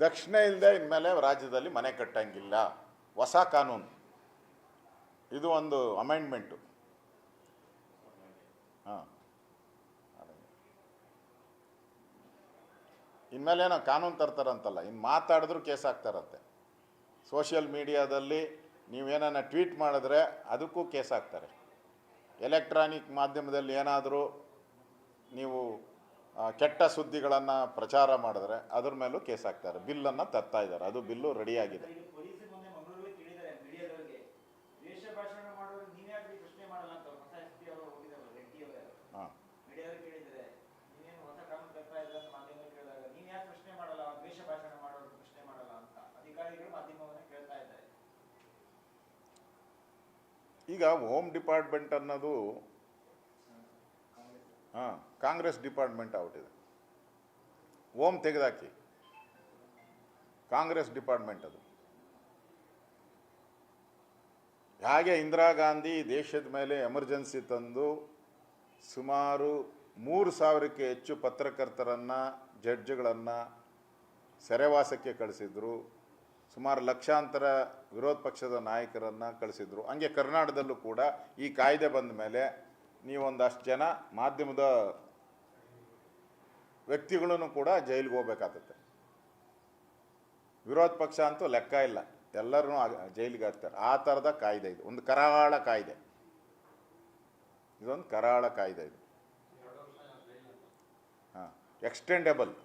ದಕ್ಷಿಣ ಇಲ್ಲದೆ ಇನ್ಮೇಲೆ ರಾಜ್ಯದಲ್ಲಿ ಮನೆ ಕಟ್ಟಂಗಿಲ್ಲ. ಹೊಸ ಕಾನೂನು. ಇದು ಒಂದು ಅಮೆಂಡ್ಮೆಂಟು ಹಾಂ. ಇನ್ಮೇಲೇನೋ ಕಾನೂನು ತರ್ತಾರಂತಲ್ಲ ಇನ್ನು ಮಾತಾಡಿದ್ರೂ ಕೇಸ್ ಆಗ್ತಾರಂತೆ. ಸೋಷಿಯಲ್ ಮೀಡಿಯಾದಲ್ಲಿ ನೀವೇನ ಟ್ವೀಟ್ ಮಾಡಿದ್ರೆ ಅದಕ್ಕೂ ಕೇಸ್ ಆಗ್ತಾರೆ. ಎಲೆಕ್ಟ್ರಾನಿಕ್ ಮಾಧ್ಯಮದಲ್ಲಿ ಏನಾದರೂ ನೀವು ಕೆಟ್ಟ ಸುದ್ದಿಗಳನ್ನು ಪ್ರಚಾರ ಮಾಡಿದ್ರೆ ಅದ್ರ ಮೇಲೂ ಕೇಸ್ ಹಾಕ್ತಾರೆ. ಬಿಲ್ಲನ್ನು ತರ್ತಾ ಇದ್ದಾರೆ. ಅದು ಬಿಲ್ಲು ರೆಡಿಯಾಗಿದೆ. ಹಾಂ. ಈಗ ಹೋಮ್ ಡಿಪಾರ್ಟ್ಮೆಂಟ್ ಅನ್ನೋದು ಹಾಂ. ಕಾಂಗ್ರೆಸ್ ಡಿಪಾರ್ಟ್ಮೆಂಟ್ ಔಟಿದೆ ಓಮ್ ತೆಗೆದಾಕಿ. ಕಾಂಗ್ರೆಸ್ ಡಿಪಾರ್ಟ್ಮೆಂಟ್ ಅದು. ಹಾಗೆ ಇಂದಿರಾ ಗಾಂಧಿ ದೇಶದ ಮೇಲೆ ಎಮರ್ಜೆನ್ಸಿ ತಂದು ಸುಮಾರು ಮೂರು ಸಾವಿರಕ್ಕೆ ಹೆಚ್ಚು ಪತ್ರಕರ್ತರನ್ನು, ಜಡ್ಜ್ಗಳನ್ನು ಸೆರೆವಾಸಕ್ಕೆ ಕಳಿಸಿದ್ರು. ಸುಮಾರು ಲಕ್ಷಾಂತರ ವಿರೋಧ ಪಕ್ಷದ ನಾಯಕರನ್ನು ಕಳಿಸಿದ್ರು. ಹಂಗೆ ಕರ್ನಾಟಕದಲ್ಲೂ ಕೂಡ ಈ ಕಾಯ್ದೆ ಬಂದ ಮೇಲೆ ನೀವೊಂದಷ್ಟು ಜನ ಮಾಧ್ಯಮದ ವ್ಯಕ್ತಿಗಳನ್ನು ಕೂಡ ಜೈಲಿಗೆ ಹೋಗ್ಬೇಕಾಗತ್ತೆ. ವಿರೋಧ ಪಕ್ಷ ಅಂತೂ ಲೆಕ್ಕ ಇಲ್ಲ. ಎಲ್ಲರೂ ಜೈಲಿಗೆ ಹಾಕ್ತಾರೆ. ಆ ಥರದ ಕಾಯ್ದೆ ಇದು. ಒಂದು ಕರಾಳ ಕಾಯ್ದೆ. ಇದೊಂದು ಕರಾಳ ಕಾಯ್ದೆ ಇದು. ಹಾಂ. ಎಕ್ಸ್ಟೆಂಡೆಬಲ್.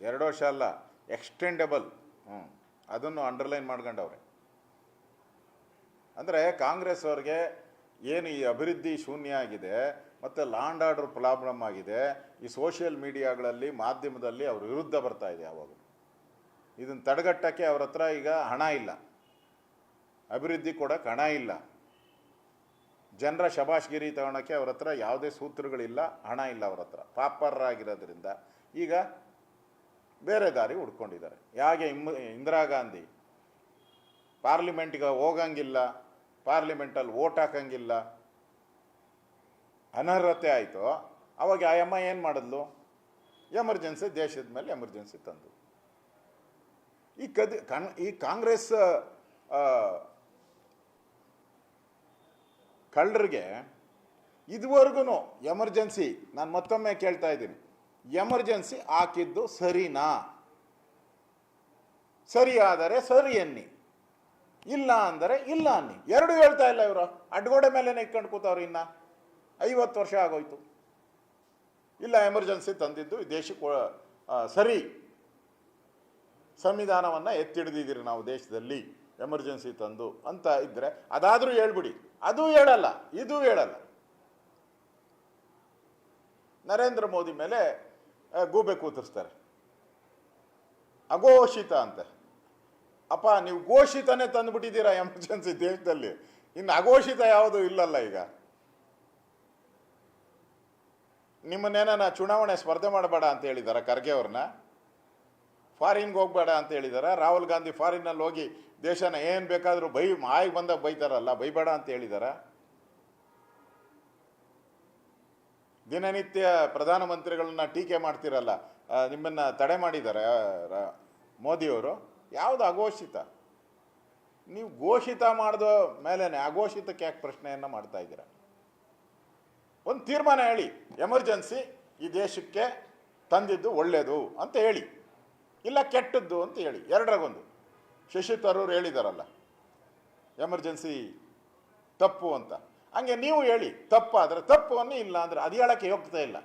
ಎರಡು ವರ್ಷ ಅಲ್ಲ. ಎಕ್ಸ್ಟೆಂಡೆಬಲ್. ಹ್ಞೂ ಅದನ್ನು ಅಂಡರ್ಲೈನ್ ಮಾಡ್ಕೊಂಡವ್ರೆ. ಅಂದರೆ ಕಾಂಗ್ರೆಸ್ ಅವ್ರಿಗೆ ಏನು ಈ ಅಭಿವೃದ್ಧಿ ಶೂನ್ಯ ಆಗಿದೆ, ಮತ್ತು ಲಾಂಡ್ ಆರ್ಡರ್ ಪ್ರಾಬ್ಲಮ್ ಆಗಿದೆ, ಈ ಸೋಷಿಯಲ್ ಮೀಡಿಯಾಗಳಲ್ಲಿ, ಮಾಧ್ಯಮದಲ್ಲಿ ಅವ್ರ ವಿರುದ್ಧ ಬರ್ತಾ ಇದೆ ಯಾವಾಗ? ಇದನ್ನು ತಡೆಗಟ್ಟಕ್ಕೆ ಅವ್ರ ಹತ್ರ ಈಗ ಹಣ ಇಲ್ಲ. ಅಭಿವೃದ್ಧಿ ಕೊಡೋಕ್ಕೆ ಹಣ ಇಲ್ಲ. ಜನರ ಶಬಾಷ್ಗಿರಿ ತಗೊಳಕ್ಕೆ ಅವ್ರ ಹತ್ರ ಯಾವುದೇ ಸೂತ್ರಗಳಿಲ್ಲ, ಹಣ ಇಲ್ಲ ಅವ್ರ ಹತ್ರ. ಪಾಪರ್ರಾಗಿರೋದ್ರಿಂದ ಈಗ ಬೇರೆ ದಾರಿ ಹುಡ್ಕೊಂಡಿದ್ದಾರೆ. ಹೇಗೆ ಇಂದಿರಾ ಗಾಂಧಿ? ಪಾರ್ಲಿಮೆಂಟ್ಗೆ ಹೋಗಂಗಿಲ್ಲ. ಪಾರ್ಲಿಮೆಂಟಲ್ಲಿ ಓಟ್ ಹಾಕಂಗಿಲ್ಲ. ಅನರ್ಹತೆ ಆಯಿತು. ಅವಾಗ ಆ ಅಮ್ಮ ಏನು ಮಾಡಿದ್ಲು? ಎಮರ್ಜೆನ್ಸಿ ದೇಶದ ಮೇಲೆ ಎಮರ್ಜೆನ್ಸಿ ತಂದು. ಈ ಕದ್ ಈ ಕಾಂಗ್ರೆಸ್ ಕಳ್ಳರಿಗೆ ಇದುವರೆಗೂ ಎಮರ್ಜೆನ್ಸಿ, ನಾನು ಮತ್ತೊಮ್ಮೆ ಕೇಳ್ತಾ ಇದ್ದೀನಿ. ಎಮರ್ಜೆನ್ಸಿ ಹಾಕಿದ್ದು ಸರಿನಾ? ಸರಿಯಾದರೆ ಸರಿ ಅನ್ನಿ ಇಲ್ಲ ಅಂದರೆ ಇಲ್ಲ ಅನ್ನಿ. ಎರಡು ಹೇಳ್ತಾ ಇಲ್ಲ ಇವರು. ಅಡ್ಗೋಡೆ ಮೇಲೆ ಇಟ್ಕೊಂಡು ಕೂತವ್ರು ಇನ್ನ. ಐವತ್ತು ವರ್ಷ ಆಗೋಯ್ತು. ಇಲ್ಲ ಎಮರ್ಜೆನ್ಸಿ ತಂದಿದ್ದು ದೇಶಕ್ಕೆ ಸರಿ. ಸಂವಿಧಾನವನ್ನು ಎತ್ತಿಡ್ದಿದ್ದೀರಿ ನಾವು ದೇಶದಲ್ಲಿ. ಎಮರ್ಜೆನ್ಸಿ ತಂದು ಅಂತ ಇದ್ದರೆ ಅದಾದರೂ ಹೇಳ್ಬಿಡಿ. ಅದು ಹೇಳಲ್ಲ, ಇದು ಹೇಳಲ್ಲ. ನರೇಂದ್ರ ಮೋದಿ ಮೇಲೆ ಗೂಬೆ ಕೂತಿರ್ತಾರೆ. ಅಘೋಷಿತ ಅಂತ. ಅಪ್ಪ, ನೀವು ಘೋಷಿತನೇ ತಂದುಬಿಟ್ಟಿದ್ದೀರಾ ಎಮರ್ಜೆನ್ಸಿ ದೇಶದಲ್ಲಿ. ಇನ್ನು ಅಘೋಷಿತ ಯಾವುದು ಇಲ್ಲಲ್ಲ ಈಗ. ನಿಮ್ಮನ್ನೇನ ಚುನಾವಣೆ ಸ್ಪರ್ಧೆ ಮಾಡಬೇಡ ಅಂತ ಹೇಳಿದಾರ ಖರ್ಗೆ ಅವ್ರನ್ನ? ಫಾರಿನ್ಗೆ ಹೋಗ್ಬೇಡ ಅಂತ ಹೇಳಿದಾರ? ರಾಹುಲ್ ಗಾಂಧಿ ಫಾರಿನ್ನಲ್ಲಿ ಹೋಗಿ ದೇಶನ ಏನು ಬೇಕಾದರೂ ಬೈ ಮಾಯಿಗೆ ಬಂದಾಗ ಬೈತಾರಲ್ಲ, ಬೈಬೇಡ ಅಂತ ಹೇಳಿದಾರ? ದಿನನಿತ್ಯ ಪ್ರಧಾನಮಂತ್ರಿಗಳನ್ನ ಟೀಕೆ ಮಾಡ್ತಿರಲ್ಲ ನಿಮ್ಮನ್ನ ತಡೆ ಮಾಡಿದ್ದಾರೆ ಮೋದಿಯವರು? ಯಾವುದು ಅಘೋಷಿತ? ನೀವು ಘೋಷಿತ ಮಾಡಿದ ಮೇಲೇನೆ ಅಘೋಷಿತಕ್ಕೆ ಯಾಕೆ ಪ್ರಶ್ನೆಯನ್ನು ಮಾಡ್ತಾ ಇದ್ದೀರ? ಒಂದು ತೀರ್ಮಾನ ಹೇಳಿ, ಎಮರ್ಜೆನ್ಸಿ ಈ ದೇಶಕ್ಕೆ ತಂದಿದ್ದು ಒಳ್ಳೆಯದು ಅಂತ ಹೇಳಿ, ಇಲ್ಲ ಕೆಟ್ಟದ್ದು ಅಂತ ಹೇಳಿ, ಎರಡರಗೊಂದು. ಶಶಿ ತರೂರ್ ಹೇಳಿದಾರಲ್ಲ, ಎಮರ್ಜೆನ್ಸಿ ತಪ್ಪು ಅಂತ. ಹಂಗೆ ನೀವು ಹೇಳಿ, ತಪ್ಪಾದರೆ ತಪ್ಪು ಅನ್ನಿ ಇಲ್ಲ ಅಂದರೆ ಅದು ಹೇಳೋಕ್ಕೆ ಯೋಗ್ಯತೆ ಇಲ್ಲ.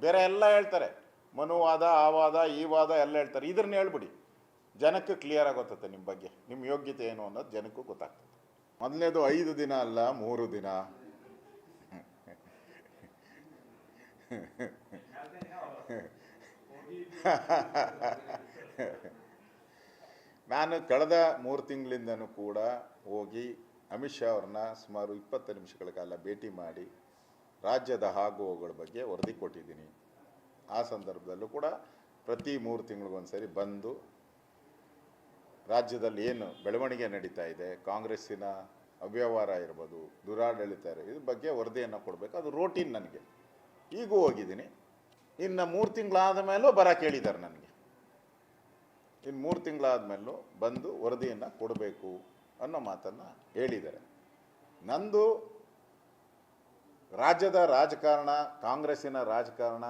ಬೇರೆ ಎಲ್ಲ ಹೇಳ್ತಾರೆ, ಮನುವಾದ ಆ ವಾದ ಈ ವಾದ ಎಲ್ಲ ಹೇಳ್ತಾರೆ, ಇದನ್ನ ಹೇಳ್ಬಿಡಿ. ಜನಕ್ಕೆ ಕ್ಲಿಯರ್ ಆಗೋತತೆ ನಿಮ್ಮ ಬಗ್ಗೆ. ನಿಮ್ಮ ಯೋಗ್ಯತೆ ಏನು ಅನ್ನೋದು ಜನಕ್ಕೂ ಗೊತ್ತಾಗ್ತದೆ. ಮೊದಲನೇದು ಐದು ದಿನ ಅಲ್ಲ, ಮೂರು ದಿನ. ನಾನು ಕಳೆದ ಮೂರು ತಿಂಗಳಿಂದನೂ ಕೂಡ ಹೋಗಿ ಅಮಿತ್ ಶಾ ಅವ್ರನ್ನ ಸುಮಾರು ಇಪ್ಪತ್ತು ನಿಮಿಷಗಳ ಕಾಲ ಭೇಟಿ ಮಾಡಿ ರಾಜ್ಯದ ಆಗುವಗಳ ಬಗ್ಗೆ ವರದಿ ಕೊಟ್ಟಿದ್ದೀನಿ. ಆ ಸಂದರ್ಭದಲ್ಲೂ ಕೂಡ ಪ್ರತಿ ಮೂರು ತಿಂಗಳಿಗೊಂದ್ಸರಿ ಬಂದು ರಾಜ್ಯದಲ್ಲಿ ಏನು ಬೆಳವಣಿಗೆ ನಡೀತಾ ಇದೆ, ಕಾಂಗ್ರೆಸ್ಸಿನ ಅವ್ಯವಹಾರ ಇರ್ಬೋದು, ದುರಾಡಳಿತ ಇರ್ಬೋದು, ಇದ್ರ ಬಗ್ಗೆ ವರದಿಯನ್ನು ಕೊಡಬೇಕು. ಅದು ರೋಟೀನ್ ನನಗೆ. ಈಗೂ ಹೋಗಿದ್ದೀನಿ. ಇನ್ನು ಮೂರು ತಿಂಗಳಾದ ಮೇಲೂ ಬರ ಕೇಳಿದ್ದಾರೆ ನನಗೆ. ಇನ್ನು ಮೂರು ತಿಂಗಳಾದಮೇಲೂ ಬಂದು ವರದಿಯನ್ನು ಕೊಡಬೇಕು ಅನ್ನೋ ಮಾತನ್ನು ಹೇಳಿದ್ದಾರೆ. ನಂದು ರಾಜ್ಯದ ರಾಜಕಾರಣ, ಕಾಂಗ್ರೆಸ್ಸಿನ ರಾಜಕಾರಣ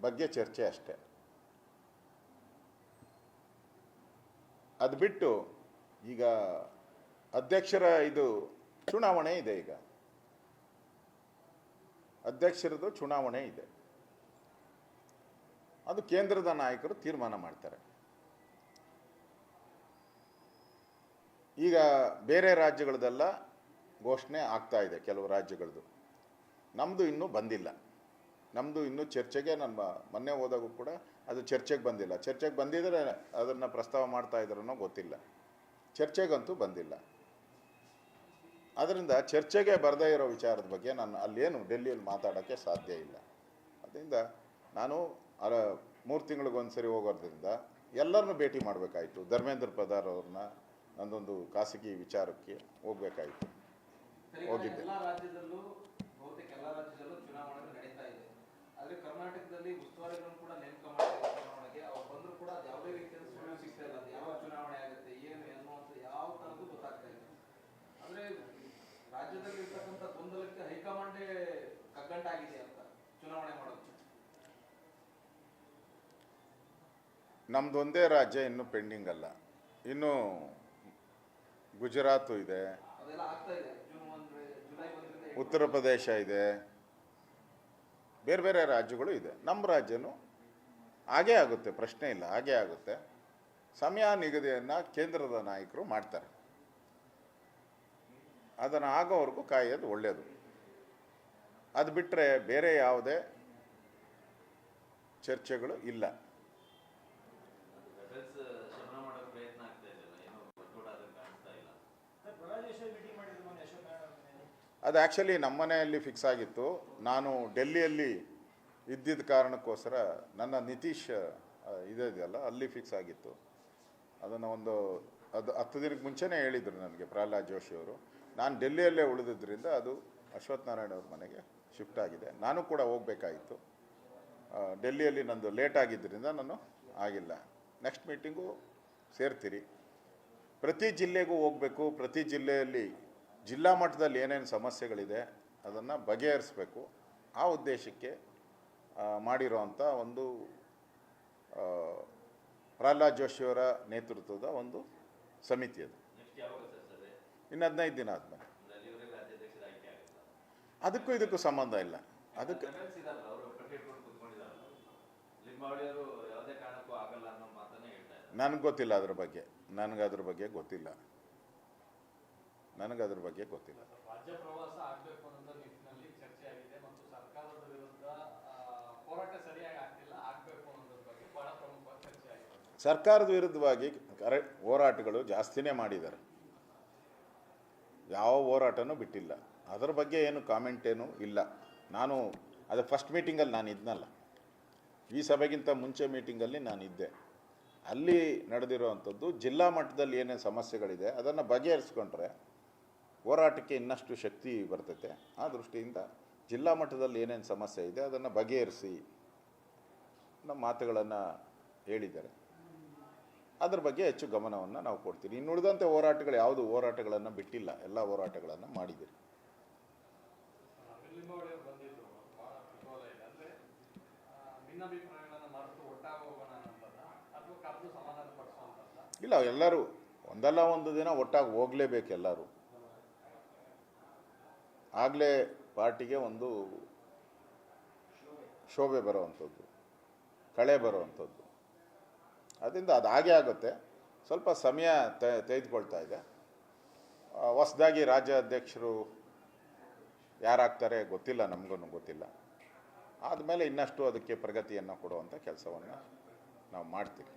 ಬಗ್ಗೆ ಚರ್ಚೆ ಅಷ್ಟೆ. ಅದು ಬಿಟ್ಟು ಈಗ ಅಧ್ಯಕ್ಷರ ಇದು ಚುನಾವಣೆ ಇದೆ ಈಗ. ಅಧ್ಯಕ್ಷರದ್ದು ಚುನಾವಣೆ ಇದೆ. ಅದು ಕೇಂದ್ರದ ನಾಯಕರು ತೀರ್ಮಾನ ಮಾಡ್ತಾರೆ. ಈಗ ಬೇರೆ ರಾಜ್ಯಗಳದೆಲ್ಲ ಘೋಷಣೆ ಆಗ್ತಾ ಇದೆ ಕೆಲವು ರಾಜ್ಯಗಳದ್ದು. ನಮ್ಮದು ಇನ್ನೂ ಬಂದಿಲ್ಲ. ನಮ್ಮದು ಇನ್ನೂ ಚರ್ಚೆಗೆ ನಮ್ಮ ಮೊನ್ನೆ ಹೋದಾಗೂ ಕೂಡ ಅದು ಚರ್ಚೆಗೆ ಬಂದಿಲ್ಲ. ಚರ್ಚೆಗೆ ಬಂದಿದ್ದರೆ ಅದನ್ನು ಪ್ರಸ್ತಾವ ಮಾಡ್ತಾ ಇದ್ರೂ ಗೊತ್ತಿಲ್ಲ. ಚರ್ಚೆಗಂತೂ ಬಂದಿಲ್ಲ. ಅದರಿಂದ ಚರ್ಚೆಗೆ ಬರದೇ ಇರೋ ವಿಚಾರದ ಬಗ್ಗೆ ನಾನು ಅಲ್ಲೇನು ಡೆಲ್ಲಿಯಲ್ಲಿ ಮಾತಾಡೋಕ್ಕೆ ಸಾಧ್ಯ ಇಲ್ಲ. ಅದರಿಂದ ನಾನು ಅರ ಮೂರು ತಿಂಗಳಿಗೊಂದು ಸರಿ ಹೋಗೋದ್ರಿಂದ ಎಲ್ಲರನ್ನು ಭೇಟಿ ಮಾಡಬೇಕಾಯಿತು. ಧರ್ಮೇಂದ್ರ ಪ್ರಧಾನ್ ಅವ್ರನ್ನ ನಂದೊಂದು ಖಾಸಗಿ ವಿಚಾರಕ್ಕೆ ಹೋಗಬೇಕಾಯಿತು. ಹೋಗಿದ್ದೆ. ಎಲ್ಲಾ ರಾಜ್ಯದಲ್ಲೂ ಬಹುತೇಕ ಎಲ್ಲಾ ರಾಜ್ಯದಲ್ಲೂ ಚುನಾವಣೆ ನಡೀತಾ ಇದೆ ಆದ್ರೆ ಕರ್ನಾಟಕದಲ್ಲಿ ಉಸ್ತುವಾರಿಗಳನ್ನು ಕೂಡ ನೇಮಕ ಮಾಡಿದ್ದಾರೆ ಚುನಾವಣೆಗೆ ಅವ್ರು ಬಂದ್ರು ಕೂಡ ಅದು ಯಾವುದೇ ರೀತಿಯ ಸುಳಿವು ಸಿಗ್ತಾ ಇಲ್ಲ ಅದು ಯಾವ ಚುನಾವಣೆ ಆಗುತ್ತೆ ಏನು ಅನ್ನುವಂಥ ಯಾವ ತರದ್ದು ಗೊತ್ತಾಗ್ತಾ ಇಲ್ಲ ಅಂದ್ರೆ ರಾಜ್ಯದಲ್ಲಿ ಇರ್ತಕ್ಕಂಥ ಗೊಂದಲಕ್ಕೆ ಹೈಕಮಾಂಡೇ ಕಗ್ಗಂಟಾಗಿದೆ ಅಂತ ಚುನಾವಣೆ ಮಾಡೋದು. ನಮ್ದೊಂದೇ ರಾಜ್ಯ ಇನ್ನೂ ಪೆಂಡಿಂಗ್ ಅಲ್ಲ. ಇನ್ನು ಗುಜರಾತು ಇದೆ. ಉತ್ತರ ಪ್ರದೇಶ ಇದೆ. ಬೇರೆ ಬೇರೆ ರಾಜ್ಯಗಳು ಇದೆ. ನಮ್ಮ ರಾಜ್ಯನೂ ಹಾಗೇ ಆಗುತ್ತೆ. ಪ್ರಶ್ನೆ ಇಲ್ಲ. ಹಾಗೇ ಆಗುತ್ತೆ. ಸಮಯ ನಿಗದಿಯನ್ನು ಕೇಂದ್ರದ ನಾಯಕರು ಮಾಡ್ತಾರೆ. ಅದನ್ನು ಆಗೋವರೆಗೂ ಕಾಯೋದು ಒಳ್ಳೆಯದು ಅದು ಬಿಟ್ಟರೆ ಬೇರೆ ಯಾವುದೇ ಚರ್ಚೆಗಳು ಇಲ್ಲ. ಅದು ಆ್ಯಕ್ಚುಲಿ ನಮ್ಮನೆಯಲ್ಲಿ ಫಿಕ್ಸ್ ಆಗಿತ್ತು. ನಾನು ಡೆಲ್ಲಿಯಲ್ಲಿ ಇದ್ದಿದ್ದ ಕಾರಣಕ್ಕೋಸ್ಕರ ನನ್ನ ನಿತೀಶ್ ಇದೆಯಲ್ಲ ಅಲ್ಲಿ ಫಿಕ್ಸ್ ಆಗಿತ್ತು. ಅದನ್ನು ಒಂದು ಅದು ಹತ್ತು ದಿನಕ್ಕೆ ಮುಂಚೆನೇ ಹೇಳಿದರು ನನಗೆ ಪ್ರಹ್ಲಾದ್ ಜೋಶಿ ಅವರು. ನಾನು ಡೆಲ್ಲಿಯಲ್ಲೇ ಉಳಿದಿದ್ದರಿಂದ ಅದು ಅಶ್ವಥ್ ನಾರಾಯಣ ಅವ್ರ ಮನೆಗೆ ಶಿಫ್ಟ್ ಆಗಿದೆ. ನಾನು ಕೂಡ ಹೋಗಬೇಕಾಗಿತ್ತು ಡೆಲ್ಲಿಯಲ್ಲಿ ನಂದು ಲೇಟ್ ಆಗಿದ್ದರಿಂದ ನಾನು ಆಗಿಲ್ಲ. ನೆಕ್ಸ್ಟ್ ಮೀಟಿಂಗು ಸೇರ್ತೀರಿ. ಪ್ರತಿ ಜಿಲ್ಲೆಗೂ ಹೋಗಬೇಕು. ಪ್ರತಿ ಜಿಲ್ಲೆಯಲ್ಲಿ ಜಿಲ್ಲಾ ಮಟ್ಟದಲ್ಲಿ ಏನೇನು ಸಮಸ್ಯೆಗಳಿದೆ ಅದನ್ನು ಬಗೆಹರಿಸಬೇಕು. ಆ ಉದ್ದೇಶಕ್ಕೆ ಮಾಡಿರೋವಂಥ ಒಂದು ಪ್ರಹ್ಲಾದ್ ಜೋಶಿಯವರ ನೇತೃತ್ವದ ಒಂದು ಸಮಿತಿ ಅದು. ಇನ್ನು ಹದಿನೈದು ದಿನ ಆದ್ಮೇಲೆ. ಅದಕ್ಕೂ ಇದಕ್ಕೂ ಸಂಬಂಧ ಇಲ್ಲ. ಅದಕ್ಕೆ ನನಗೆ ಗೊತ್ತಿಲ್ಲ ಅದ್ರ ಬಗ್ಗೆ. ನನಗೆ ಅದ್ರ ಬಗ್ಗೆ ಗೊತ್ತಿಲ್ಲ. ನನಗೆ ಅದ್ರ ಬಗ್ಗೆ ಗೊತ್ತಿಲ್ಲ. ರಾಜ್ಯ ಪ್ರವಾಸ ಆಗಬೇಕು ಅನ್ನೋ ನಿಟ್ಟಿನಲ್ಲಿ ಚರ್ಚೆ ಆಗಿದೆ ಮತ್ತು ಸರ್ಕಾರದ ವಿರುದ್ಧ ಆ, ಹೋರಾಟ ಸರಿಯಾಗಿ ಆಗ್ತಿಲ್ಲ ಆಗಬೇಕು ಅನ್ನೋದ್ರ ಬಗ್ಗೆ ಬಹಳ ಪ್ರಮುಖವಾಗಿ ಚರ್ಚೆ ಆಗಿದೆ ಸರ್ಕಾರದ ವಿರುದ್ಧವಾಗಿ ಕರೆ ಹೋರಾಟಗಳು ಜಾಸ್ತಿನೇ ಮಾಡಿದ್ದಾರೆ. ಯಾವ ಹೋರಾಟನೂ ಬಿಟ್ಟಿಲ್ಲ. ಅದರ ಬಗ್ಗೆ ಏನು ಕಾಮೆಂಟ್ ಏನು ಇಲ್ಲ. ನಾನು ಅದು ಫಸ್ಟ್ ಮೀಟಿಂಗಲ್ಲಿ ನಾನು ಇದ್ನಲ್ಲ. ಈ ಸಭೆಗಿಂತ ಮುಂಚೆ ಮೀಟಿಂಗಲ್ಲಿ ನಾನು ಇದ್ದೆ. ಅಲ್ಲಿ ನಡೆದಿರುವಂಥದ್ದು ಜಿಲ್ಲಾ ಮಟ್ಟದಲ್ಲಿ ಏನೇನು ಸಮಸ್ಯೆಗಳಿದೆ ಅದನ್ನು ಬಗೆಹರಿಸ್ಕೊಂಡ್ರೆ ಹೋರಾಟಕ್ಕೆ ಇನ್ನಷ್ಟು ಶಕ್ತಿ ಬರ್ತೈತೆ. ಆ ದೃಷ್ಟಿಯಿಂದ ಜಿಲ್ಲಾ ಮಟ್ಟದಲ್ಲಿ ಏನೇನು ಸಮಸ್ಯೆ ಇದೆ ಅದನ್ನು ಬಗೆಹರಿಸಿ ನಮ್ಮ ಮಾತುಗಳನ್ನು ಹೇಳಿದ್ದಾರೆ. ಅದ್ರ ಬಗ್ಗೆ ಹೆಚ್ಚು ಗಮನವನ್ನು ನಾವು ಕೊಡ್ತೀವಿ. ಇನ್ನು ಉಳಿದಂತೆ ಹೋರಾಟಗಳು ಯಾವುದು? ಹೋರಾಟಗಳನ್ನು ಬಿಟ್ಟಿಲ್ಲ. ಎಲ್ಲ ಹೋರಾಟಗಳನ್ನು ಮಾಡಿದ್ದೀರಿ. ಇಲ್ಲ, ಎಲ್ಲರೂ ಒಂದಲ್ಲ ಒಂದು ದಿನ ಒಟ್ಟಾಗಿ ಹೋಗಲೇಬೇಕು ಎಲ್ಲರೂ. ಆಗಲೇ ಪಾರ್ಟಿಗೆ ಒಂದು ಶೋಭೆ ಬರುವಂಥದ್ದು. ಕಳೆ ಬರುವಂಥದ್ದು. ಅದರಿಂದ ಅದು ಹಾಗೆ ಆಗುತ್ತೆ. ಸ್ವಲ್ಪ ಸಮಯ ತೆಗೆದುಕೊಳ್ತಾ ಇದೆ. ಹೊಸದಾಗಿ ರಾಜ್ಯ ಅಧ್ಯಕ್ಷರು ಯಾರಾಗ್ತಾರೆ ಗೊತ್ತಿಲ್ಲ ನಮಗೂ ಗೊತ್ತಿಲ್ಲ. ಆದಮೇಲೆ ಇನ್ನಷ್ಟು ಅದಕ್ಕೆ ಪ್ರಗತಿಯನ್ನು ಕೊಡುವಂಥ ಕೆಲಸವನ್ನು ನಾವು ಮಾಡ್ತೀವಿ.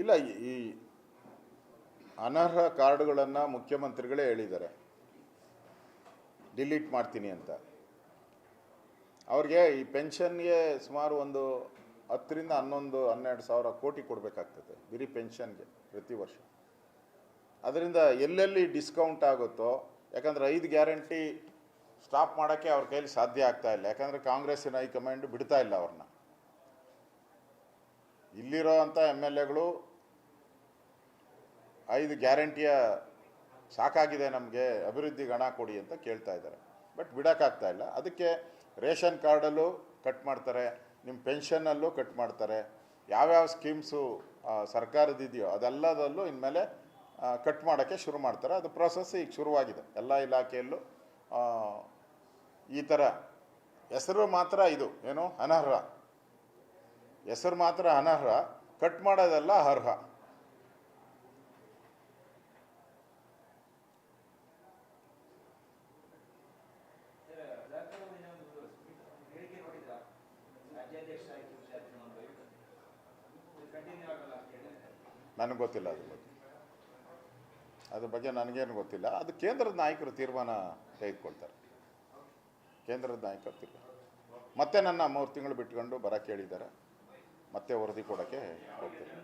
ಇಲ್ಲ, ಈ ಅನರ್ಹ ಕಾರ್ಡುಗಳನ್ನು ಮುಖ್ಯಮಂತ್ರಿಗಳೇ ಹೇಳಿದ್ದಾರೆ. ಡಿಲೀಟ್ ಮಾಡ್ತೀನಿ ಅಂತ. ಅವ್ರಿಗೆ ಈ ಪೆನ್ಷನ್ಗೆ ಸುಮಾರು ಒಂದು ಹತ್ತರಿಂದ ಹನ್ನೊಂದು, ಹನ್ನೆರಡು ಸಾವಿರ ಕೋಟಿ ಕೊಡಬೇಕಾಗ್ತದೆ, ಬರೀ ಪೆನ್ಷನ್ಗೆ ಪ್ರತಿ ವರ್ಷ. ಅದರಿಂದ ಎಲ್ಲೆಲ್ಲಿ ಡಿಸ್ಕೌಂಟ್ ಆಗುತ್ತೋ, ಯಾಕಂದರೆ ಐದು ಗ್ಯಾರಂಟಿ ಸ್ಟಾಪ್ ಮಾಡೋಕ್ಕೆ ಅವ್ರ ಕೈಲಿ ಸಾಧ್ಯ ಆಗ್ತಾ ಇಲ್ಲ. ಯಾಕಂದರೆ ಕಾಂಗ್ರೆಸ್ಸಿನ ಹೈಕಮಾಂಡ್ ಬಿಡ್ತಾ ಇಲ್ಲ ಅವ್ರನ್ನ. ಇಲ್ಲಿರೋ ಅಂಥ ಎಂ ಎಲ್ ಎಗಳು ಐದು ಗ್ಯಾರಂಟಿಯ ಸಾಕಾಗಿದೆ ನಮಗೆ ಅಭಿವೃದ್ಧಿಗೆ ಹಣ ಕೊಡಿ ಅಂತ ಕೇಳ್ತಾ ಇದ್ದಾರೆ. ಬಟ್ ಬಿಡೋಕ್ಕಾಗ್ತಾ ಇಲ್ಲ. ಅದಕ್ಕೆ ರೇಷನ್ ಕಾರ್ಡಲ್ಲೂ ಕಟ್ ಮಾಡ್ತಾರೆ ನಿಮ್ಮ ಪೆನ್ಷನ್ನಲ್ಲೂ ಕಟ್ ಮಾಡ್ತಾರೆ. ಯಾವ್ಯಾವ ಸ್ಕೀಮ್ಸು ಸರ್ಕಾರದಿದೆಯೋ ಅದೆಲ್ಲದಲ್ಲೂ ಇನ್ಮೇಲೆ ಕಟ್ ಮಾಡೋಕ್ಕೆ ಶುರು ಮಾಡ್ತಾರೆ. ಅದು ಪ್ರೋಸೆಸ್ ಈಗ ಶುರುವಾಗಿದೆ. ಎಲ್ಲ ಇಲಾಖೆಯಲ್ಲೂ ಈ ಥರ ಹೆಸರು ಮಾತ್ರ ಇದು, ಏನು? ಅನರ್ಹ. ಹೆಸರು ಮಾತ್ರ ಅನರ್ಹ. ಕಟ್ ಮಾಡೋದೆಲ್ಲ ಅರ್ಹ ಸರ್ಕಾರವು ಇನ್ನೂ ಒಂದು ಹೇಳಿಕೆ ಕೊಟ್ಟಿದ್ರ ರಾಜ್ಯಾಧ್ಯಕ್ಷ ಆಯ್ತು ಕಂಟಿನ್ಯೂ ಆಗಲ್ಲ ಅಂತ ಹೇಳಿ ನನಗೆ ಗೊತ್ತಿಲ್ಲ ಅದ್ರ ಬಗ್ಗೆ. ಅದ್ರ ಬಗ್ಗೆ ನನಗೇನು ಗೊತ್ತಿಲ್ಲ. ಅದು ಕೇಂದ್ರದ ನಾಯಕರು ತೀರ್ಮಾನ ತೆಗೆದುಕೊಳ್ತಾರೆ. ಕೇಂದ್ರದ ನಾಯಕರು ತೀರ್ಮಾನ. ಮತ್ತೆ ನನ್ನ ಮೂರು ತಿಂಗಳು ಬಿಟ್ಕೊಂಡು ಬರೋಕ್ಕೆ ಹೇಳಿದ್ದಾರೆ ಮತ್ತೆ ವರದಿ ಕೊಡೋಕ್ಕೆ ಹೋಗ್ತೀನಿ.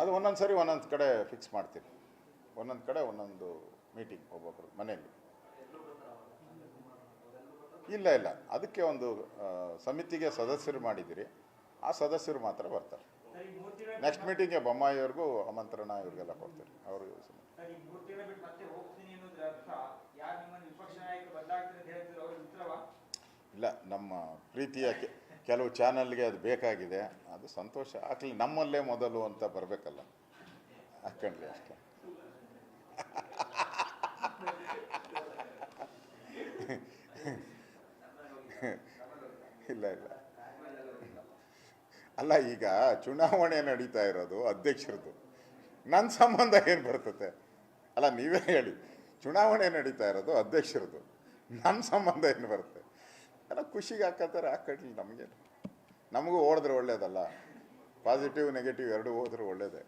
ಅದು ಒಂದೊಂದು ಸರಿ ಒಂದೊಂದು ಕಡೆ ಫಿಕ್ಸ್ ಮಾಡ್ತೀನಿ. ಒಂದೊಂದು ಕಡೆ ಒಂದೊಂದು ಮೀಟಿಂಗ್ ಒಬ್ಬೊಬ್ಬರು ಮನೆಯಲ್ಲಿ. ಇಲ್ಲ ಇಲ್ಲ. ಅದಕ್ಕೆ ಒಂದು ಸಮಿತಿಗೆ ಸದಸ್ಯರು ಮಾಡಿದ್ದೀರಿ. ಆ ಸದಸ್ಯರು ಮಾತ್ರ ಬರ್ತಾರೆ. ನೆಕ್ಸ್ಟ್ ಮೀಟಿಂಗ್ಗೆ ಬೊಮ್ಮಾಯಿಯವ್ರಿಗೂ ಆಮಂತ್ರಣ ಇವ್ರಿಗೆಲ್ಲ ಕೊಡ್ತೀರಿ. ಅವರು ಸರ್ ಈ ಬಿಟ್ಟು ಮತ್ತೆ ಹೋಗ್ತೀನಿ ಅನ್ನೋದ್ರ ಅರ್ಥ. ಯಾರು ನಿಮ್ಮನ್ನು ವಿಪಕ್ಷ ನಾಯಕರು ಬದಲಾಗ್ತಾರೆ ಅಂತ ಹೇಳ್ತಿದ್ರು ಅವ್ರ ಉತ್ತರವ? ಇಲ್ಲ ನಮ್ಮ ಪ್ರೀತಿಯ ಕೆ- ಕೆಲವು ಚಾನಲ್ಗೆ ಅದು ಬೇಕಾಗಿದೆ. ಅದು ಸಂತೋಷ. ಆಗಲಿ ನಮ್ಮಲ್ಲೇ ಮೊದಲು ಅಂತ ಬರಬೇಕಲ್ಲ. ಹಾಕೊಂಡ್ಲಿ ಅಷ್ಟೇ. ಇಲ್ಲ ಇಲ್ಲ. ಅಲ್ಲ, ಈಗ ಚುನಾವಣೆ ನಡೀತಾ ಇರೋದು ಅಧ್ಯಕ್ಷರದು ನನ್ನ ಸಂಬಂಧ ಏನು ಬರ್ತತೆ? ಅಲ್ಲ, ನೀವೇ ಹೇಳಿ. ಚುನಾವಣೆ ನಡೀತಾ ಇರೋದು ಅಧ್ಯಕ್ಷರದು ನನ್ನ ಸಂಬಂಧ ಏನು ಬರುತ್ತೆ? ಅಲ್ಲ ಖುಷಿಗೆ ಹಾಕತ್ತಾರೆ ಹಾಕಟ್ಲಿ ನಮಗೇನು ನಮಗೂ. ಓಡಿದ್ರೆ ಒಳ್ಳೇದಲ್ಲ? ಪಾಸಿಟಿವ್ ನೆಗೆಟಿವ್ ಎರಡೂ ಹೋದ್ರೆ ಒಳ್ಳೇದೇ.